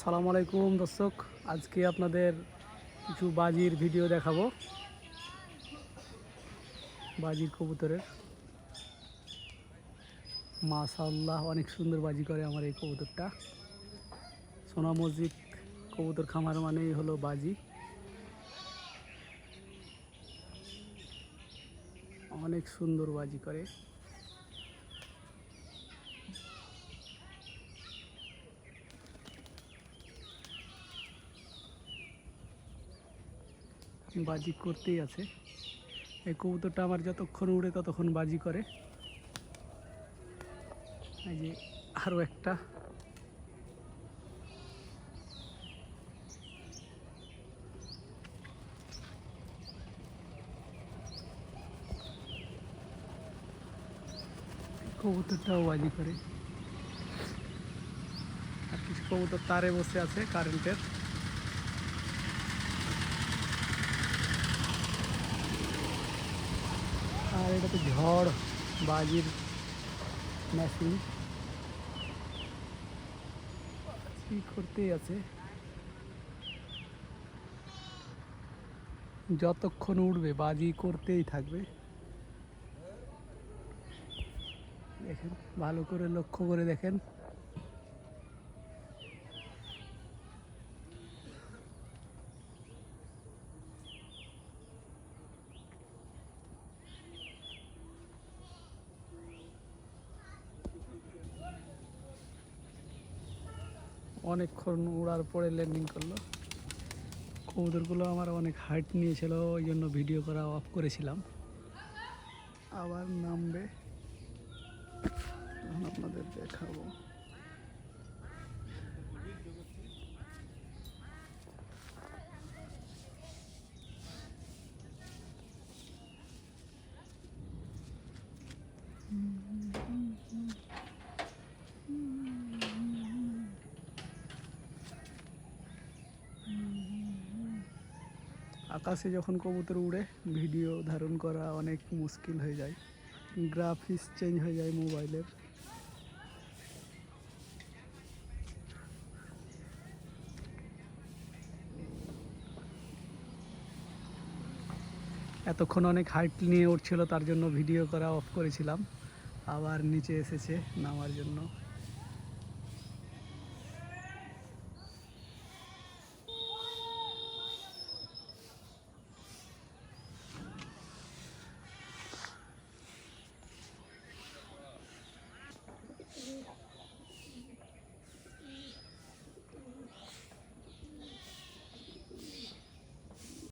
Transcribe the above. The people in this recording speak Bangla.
আসসালামু আলাইকুম দর্শক, আজকে আপনাদের কিছু বাজির ভিডিও দেখাবো। বাজির কবুতরের। মাশাল্লাহ অনেক সুন্দর বাজি করে আমার এই কবুতরটা। সোনা মসজিদ কবুতর খামার মানেই হলো বাজি। অনেক সুন্দর বাজি করে। বাজি করতেই আছে। এই কবুতরটা আমার যতক্ষণ উড়ে ততক্ষণ বাজি করে। এই যে আরও একটা। কবুতরটাও বাজি করে। আর কিছু কবুতর তারে বসে আছে কারেন্টের। আর এটা তো ঝড়, বাজির মেশিন কি করতেই আছে? যতক্ষণ উঠবে বাজি করতেই থাকবে। দেখেন, ভালো করে লক্ষ্য করে দেখেন। অনেকক্ষণ উড়ার পরে ল্যান্ডিং করল। কবুতরগুলো আমার অনেক হাইট নিয়েছিল, ওই জন্য ভিডিও করা অফ করেছিলাম। আবার নামবে। তখন আপনাদের দেখাবো। আকাশে যখন কবুতর উড়ে, ভিডিও ধারণ করা অনেক মুশকিল হয়ে যায়। গ্রাফিক্স চেঞ্জ হয়ে যায় মোবাইলের। এতক্ষণ অনেক হাইট নিয়ে উঠছিল, তার জন্য ভিডিও করা অফ করেছিলাম। আবার নিচে এসেছে নামার জন্য।